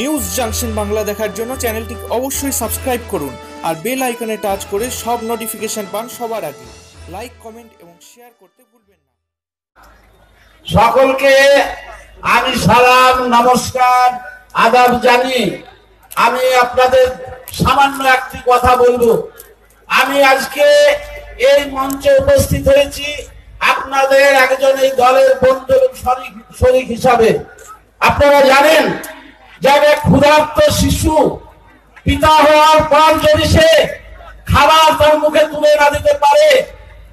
News junction Bangla দেখার জন্য চ্যানেলটি অবশ্যই সাবস্ক্রাইব করুন আর বেল আইকনে টাচ করে সব নোটিফিকেশন পান সবার আগে। লাইক, কমেন্ট এবং শেয়ার করতে ভুলবেন না। সকলকে আমি সালাম, নমস্কার, আদাব জানি। আমি আপনাদের সামান্য একটি কথা বলব। আমি আজকে এই মঞ্চে উপস্থিত হয়েছি আপনাদের একজন এই দলের বন্ধু শরিক হিসাবে। আপনারা জানেন যাবে ক্ষুধার্ত শিশু। পিতা হওয়ার পর যদি সে খাবার তার মুখে তুলে না দিতে পারে,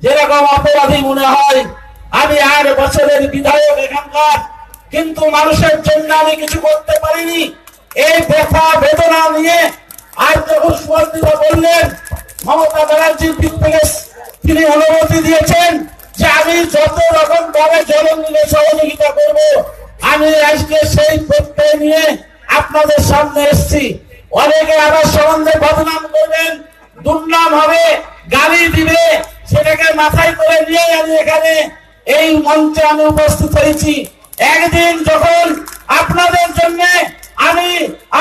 যেরকম অপরাধী মনে হয়, আমি আট বছরের বিধায়ক এখানকার, কিন্তু মানুষের জন্য আমি কিছু করতে পারিনি। এই ব্যথা, বেদনা নিয়ে আজ যখন সুমন্ত্রীরা বললেন, মমতা ব্যানার্জির দিক থেকে তিনি অনুমতি দিয়েছেন যে আমি যত রকম ভাবে জনগণকে সহযোগিতা করব, আমি আজকে সেই প্রত্যয় নিয়ে আপনাদের সামনে এসেছি। অনেকে আমার সম্বন্ধে বদনাম করবেন, দুর্নাম হবে, গালি দিবে, সেটাকে মাথায় করে নিয়ে আমি এখানে এই মঞ্চে আমি উপস্থিত হয়েছি। একদিন যখন আপনাদের জন্য আমি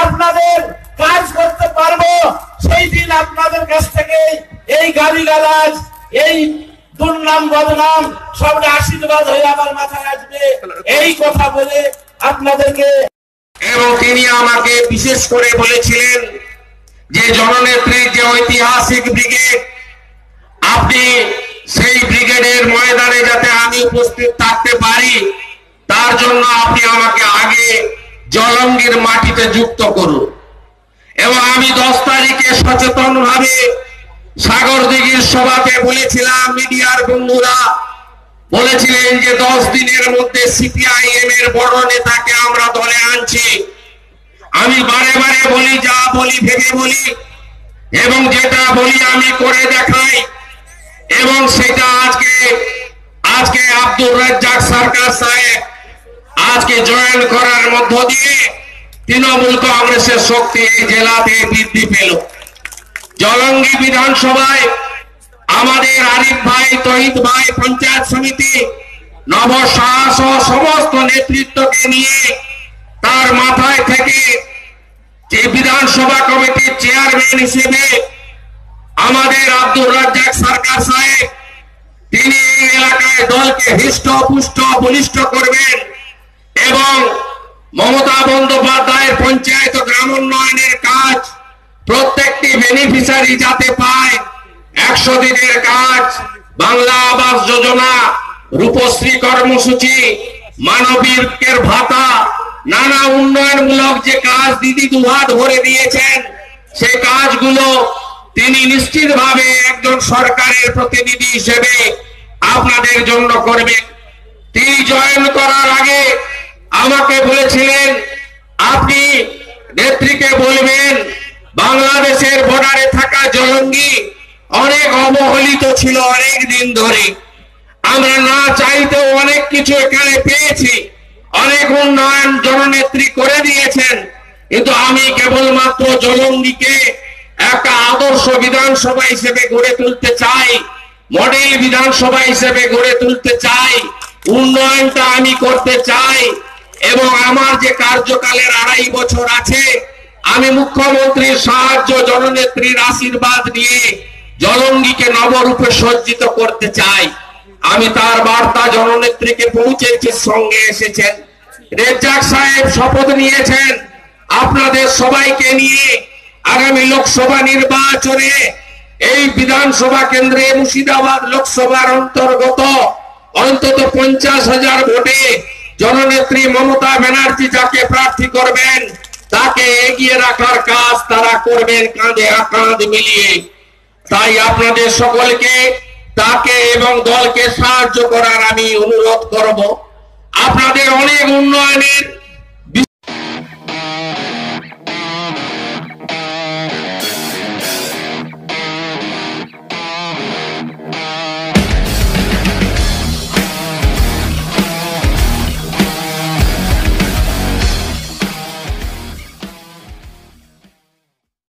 আপনাদের কাজ করতে পারব, সেই দিন আপনাদের কাছ থেকে এই গালি গালাজ এই দুর্নাম, বদনাম, সবটা আশীর্বাদ হয়ে আমার মাথায় আসবে। এই কথা বলে আপনাদেরকে এবং তিনি আমাকে বিশেষ করে বলেছিলেন যে জননেত্রীর যে ঐতিহাসিক ব্রিগেড, আপনি সেই ব্রিগেডের ময়দানে যাতে আমি উপস্থিত থাকতে পারি, তার জন্য আপনি আমাকে আগে জলঙ্গির মাটিতে যুক্ত করুন। এবং আমি দশ তারিখে সচেতন ভাবে সাগর দিঘির সভাতে বলেছিলাম, মিডিয়ার বন্ধুরা বলেছিলেন যে দশ দিনের মধ্যে সিপিআইএম এর বড় নেতাকে আমরা দলে আনছি। আমি বারে বারে বলি, যা বলি, ভেবে বলি, এবং যেটা বলি আমি করে দেখাই। এবং সেটা আজকে আজকে আব্দুর রাজ্জাক সরকার সাহেব আজকে জয়েন করার মধ্য দিয়ে তৃণমূল কংগ্রেসের শক্তি জেলাতে বৃদ্ধি পেল। জলঙ্গি বিধানসভায় আমাদের আরিফ ভাই, তহিদ ভাই, পঞ্চায়েত সমিতি নব সাহস ও সমস্ত নেতৃত্বকে নিয়ে তার মাথায় থেকে যে বিধানসভা কমিটির চেয়ারম্যান হিসেবে আমাদের আব্দুর রাজ্জাক সরকার সাহেব, তিনি এলাকায় দলকে হৃষ্ট, পুষ্ট, বলিষ্ঠ করবেন এবং মমতা বন্দ্যোপাধ্যায়ের পঞ্চায়েত গ্রাম উন্নয়নের কাজ প্রত্যেকটি বেনিফিশিয়ারি যাতে পায় একশো দিনের কাজ, বাংলা আবাস যোজনা, রূপশ্রী কর্মসূচি মানবিকের ভাতা, নানা উন্নয়নমূলক যে কাজ দিদি দুহাত ভরে দিয়েছেন, সেই কাজগুলো তিনি নিশ্চিতভাবে একজন সরকারের প্রতিনিধি হিসেবে আপনাদের জন্য করবেন। তিনি জয়েন করার আগে আমাকে বলেছিলেন, আপনি নেত্রীকে বলবেন, বাংলাদেশের বর্ডারে থাকা জলঙ্গি অনেক অবহেলিত ছিল অনেক দিন ধরে। আমরা না চাইতেও অনেক কিছু এখানে পেয়েছি। অনেক উন্নয়ন জননেত্রী করে দিয়েছেন। কিন্তু আমি কেবলমাত্র জলঙ্গিকে একটা আদর্শ বিধানসভা হিসেবে গড়ে তুলতে চাই, মডেল বিধানসভা হিসেবে গড়ে তুলতে চাই, উন্নয়নটা আমি করতে চাই, এবং আমার যে কার্যকালের আড়াই বছর আছে, আমি মুখ্যমন্ত্রীর সাহায্য জননেত্রীর আশীর্বাদ নিয়ে জলঙ্গিকে নবরূপে সজ্জিত করতে চাই। আমি তার বার্তা জননেত্রীকে পৌঁছেছি, সঙ্গে এসেছেন। রেজ্জাক সাহেব শপথ নিয়েছেন আপনাদের সবাইকে নিয়ে আগামী লোকসভা নির্বাচনে। এই বিধানসভা কেন্দ্রে মুর্শিদাবাদ লোকসভার অন্তর্গত অন্তত পঞ্চাশ হাজার ভোটে জননেত্রী মমতা ব্যানার্জি যাকে প্রার্থী করবেন, তাকে এগিয়ে রাখার কাজ তারা করবেন, কাঁধে কাঁধ মিলিয়ে। তাই আপনাদের সকলকে তাকে এবং দলকে সাহায্য করার আমি অনুরোধ করব। আপনাদের অনেক উন্নয়নের